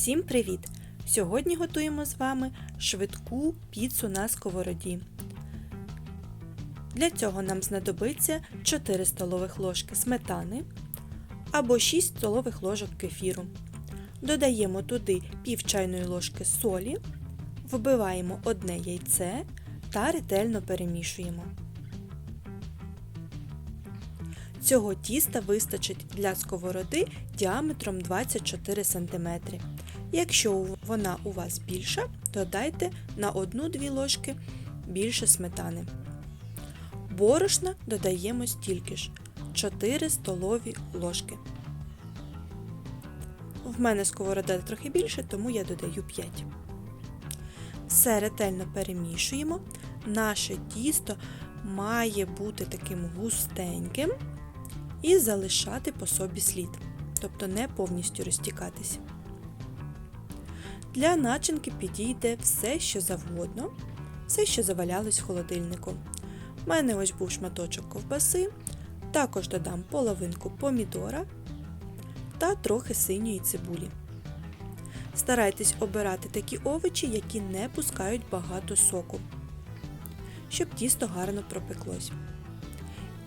Всім привіт! Сьогодні готуємо з вами швидку піцу на сковороді. Для цього нам знадобиться 4 столових ложки сметани або 6 столових ложок кефіру. Додаємо туди пів чайної ложки солі, вбиваємо одне яйце та ретельно перемішуємо. Цього тіста вистачить для сковороди діаметром 24 см. Якщо вона у вас більша, додайте на 1-2 ложки більше сметани. Борошна додаємо стільки ж 4 столові ложки. В мене сковорода трохи більше, тому я додаю 5. Все ретельно перемішуємо. Наше тісто має бути таким густеньким і залишати по собі слід, тобто не повністю розтікатися. Для начинки підійде все, що завгодно, все, що завалялось в холодильнику. У мене ось був шматочок ковбаси, також додам половинку помідора та трохи синьої цибулі. Старайтесь обирати такі овочі, які не пускають багато соку, щоб тісто гарно пропеклось.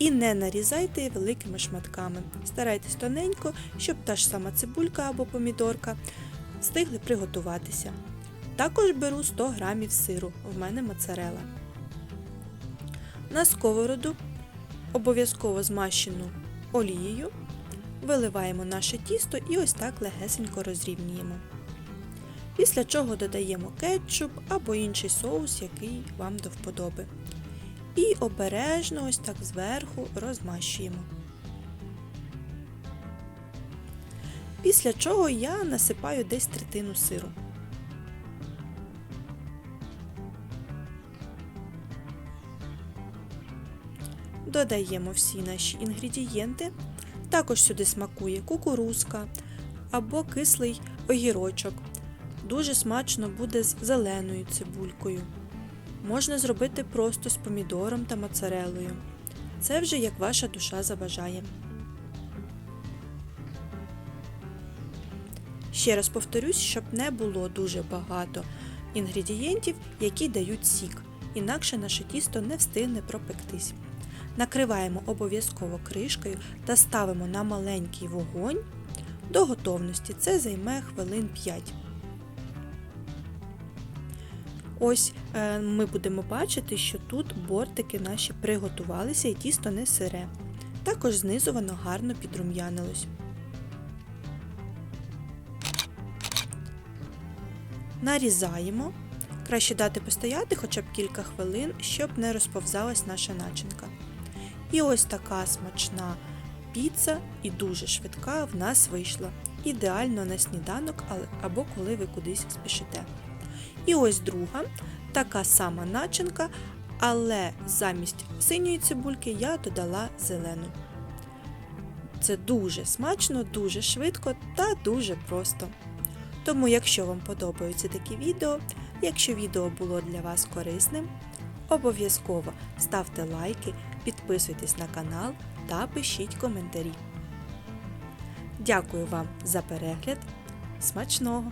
І не нарізайте великими шматками. Старайтесь тоненько, щоб та ж сама цибулька або помідорка встигли приготуватися. Також беру 100 г сиру, в мене моцарела. На сковороду обов'язково змащену олією, виливаємо наше тісто і ось так легесенько розрівнюємо. Після чого додаємо кетчуп або інший соус, який вам до вподоби. І обережно ось так зверху розмащуємо. Після чого я насипаю десь третину сиру. Додаємо всі наші інгредієнти. Також сюди смакує кукурузка або кислий огірочок. Дуже смачно буде з зеленою цибулькою. Можна зробити просто з помідором та моцарелою. Це вже як ваша душа заважає. Ще раз повторюсь, щоб не було дуже багато інгредієнтів, які дають сік, інакше наше тісто не встигне пропектись. Накриваємо обов'язково кришкою та ставимо на маленький вогонь до готовності. Це займе хвилин 5. Ось е, ми будемо бачити, що тут бортики наші приготувалися і тісто не сире. Також знизу воно гарно підрум'янилось. Нарізаємо. Краще дати постояти хоча б кілька хвилин, щоб не розповзалась наша начинка. І ось така смачна піца і дуже швидка в нас вийшла. Ідеально на сніданок або коли ви кудись спішите. І ось друга, така сама начинка, але замість синьої цибульки я додала зелену. Це дуже смачно, дуже швидко та дуже просто. Тому, якщо вам подобаються такі відео, якщо відео було для вас корисним, обов'язково ставте лайки, підписуйтесь на канал та пишіть коментарі. Дякую вам за перегляд. Смачного!